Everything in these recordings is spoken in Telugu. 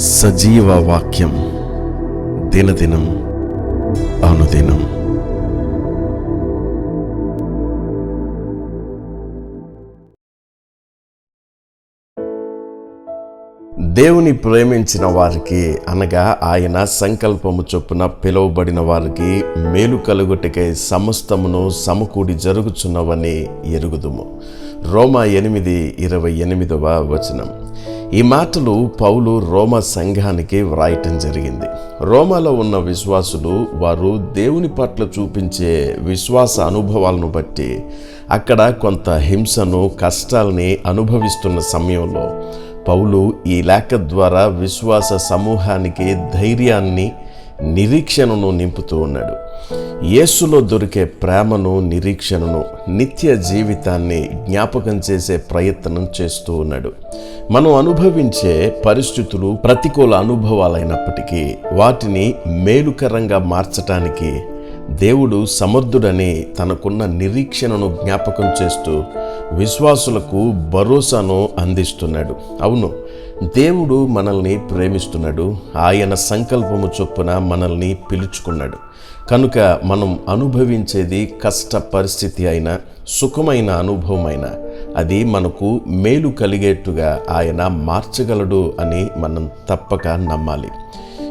సజీవ వాక్యం దినదినం అనుదినం. దేవుని ప్రేమించిన వారికి అనగా ఆయన సంకల్పము చొప్పున పిలువబడిన వారికి మేలు కలుగుటకై సమస్తమును సమకూడి జరుగుచున్నవని ఎరుగుదుము. రోమా ఎనిమిది ఇరవై ఎనిమిదవ వచనం. ఈ మాటలు పౌలు రోమ సంఘానికి వ్రాయటం జరిగింది. రోమాలో ఉన్న విశ్వాసులు వారు దేవుని పట్ల చూపించే విశ్వాస అనుభవాలను బట్టి అక్కడ కొంత హింసను కష్టాల్ని అనుభవిస్తున్న సమయంలో పౌలు ఈ లేఖ ద్వారా విశ్వాస సమూహానికి ధైర్యాన్ని నిరీక్షణను నింపుతూ ఉన్నాడు. యేసులో దొరికే ప్రేమను నిరీక్షణను నిత్య జీవితాన్ని జ్ఞాపకం చేసే ప్రయత్నం చేస్తూ ఉన్నాడు. మనం అనుభవించే పరిస్థితులు ప్రతికూల అనుభవాలైనప్పటికీ వాటిని మేలుకరంగా మార్చటానికి దేవుడు సమర్థుడని తనకున్న నిరీక్షణను జ్ఞాపకం చేస్తూ విశ్వాసులకు భరోసాను అందిస్తున్నాడు. అవును దేవుడు మనల్ని ప్రేమిస్తున్నాడు. ఆయన సంకల్పము చొప్పున మనల్ని పిలుచుకున్నాడు. కనుక మనం అనుభవించేది కష్ట పరిస్థితి అయినా సుఖమైన అనుభవమైన అది మనకు మేలు కలిగేట్టుగా ఆయన మార్చగలడు అని మనం తప్పక నమ్మాలి.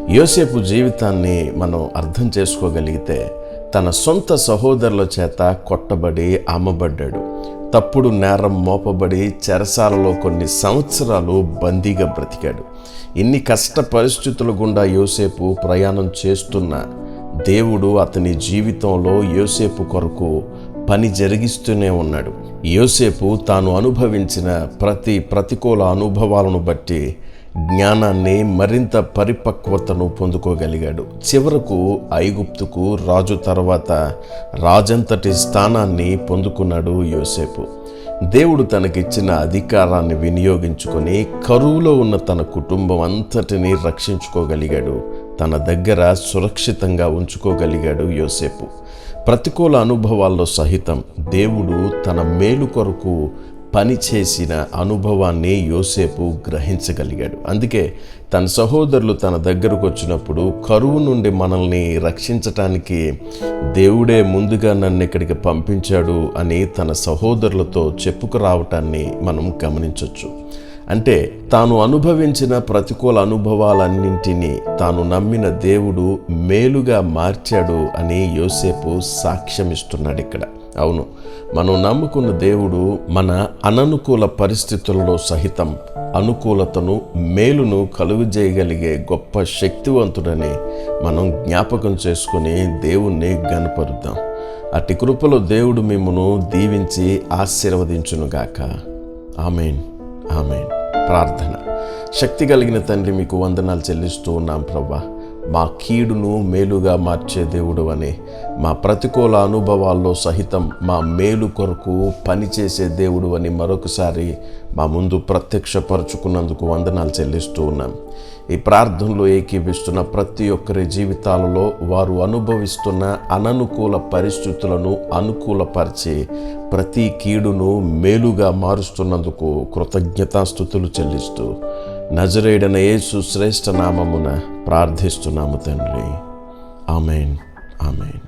యోసేపు జీవితాన్ని మనం అర్థం చేసుకోగలిగితే తన సొంత సహోదరుల చేత కొట్టబడి అమ్మబడ్డాడు. తప్పుడు నేరం మోపబడి చెరసాలలో కొన్ని సంవత్సరాలు బందీగా బ్రతికాడు. ఇన్ని కష్ట పరిస్థితుల గుండా యోసేపు ప్రయాణం చేస్తున్న దేవుడు అతని జీవితంలో యోసేపు కొరకు పని జరిగిస్తూనే ఉన్నాడు. యోసేపు తాను అనుభవించిన ప్రతి ప్రతికూల అనుభవాలను బట్టి జ్ఞానాన్ని మరింత పరిపక్వతను పొందుకోగలిగాడు. చివరకు ఐగుప్తుకు రాజు తర్వాత రాజంతటి స్థానాన్ని పొందుకున్నాడు యోసేపు. దేవుడు తనకిచ్చిన అధికారాన్ని వినియోగించుకొని కరువులో ఉన్న తన కుటుంబం అంతటిని రక్షించుకోగలిగాడు. తన దగ్గర సురక్షితంగా ఉంచుకోగలిగాడు యోసేపు. ప్రతికూల అనుభవాల్లో సహితం దేవుడు తన మేలు కొరకు పని చేసిన అనుభవాన్ని యోసేపు గ్రహించగలిగాడు. అందుకే తన సహోదరులు తన దగ్గరకు వచ్చినప్పుడు కరువు నుండి మనల్ని రక్షించటానికి దేవుడే ముందుగా నన్ను ఇక్కడికి పంపించాడు అని తన సహోదరులతో చెప్పుకురావటాన్ని మనం గమనించవచ్చు అంటే తాను అనుభవించిన ప్రతికూల అనుభవాలన్నింటినీ తాను నమ్మిన దేవుడు మేలుగా మార్చాడు అని యోసేపు సాక్ష్యమిస్తున్నాడు ఇక్కడ. అవును. మనం నమ్ముకున్న దేవుడు మన అననుకూల పరిస్థితులలో సహితం అనుకూలతను మేలును కలుగజేయగలిగే గొప్ప శక్తివంతుడని మనం జ్ఞాపకం చేసుకుని దేవుణ్ణి గనపరుద్దాం అట్టి కృపలో దేవుడు మిమ్మను దీవించి ఆశీర్వదించునుగాక. ఆమెన్. ఆమెన్. ప్రార్థన. శక్తి కలిగిన తండ్రి మీకు వందనాలు చెల్లిస్తూ ఉన్నాం ప్రభా మా కీడును మేలుగా మార్చే దేవుడు అని మా ప్రతికూల అనుభవాల్లో సహితం మా మేలు కొరకు పనిచేసే దేవుడు అని మరొకసారి మా ముందు ప్రత్యక్షపరచుకున్నందుకు వందనాలు చెల్లిస్తూ ఉన్నాం. ఈ ప్రార్థనలో ఏకీవిస్తున్న ప్రతి ఒక్కరి జీవితాలలో వారు అనుభవిస్తున్న అననుకూల పరిస్థితులను అనుకూలపరిచి ప్రతి కీడును మేలుగా మారుస్తున్నందుకు కృతజ్ఞతాస్థుతులు చెల్లిస్తూ నజరేడన యేసు శ్రేష్ఠ నామమున ప్రార్థిస్తున్నాము తండ్రి. ఆమెన్. ఆమెన్.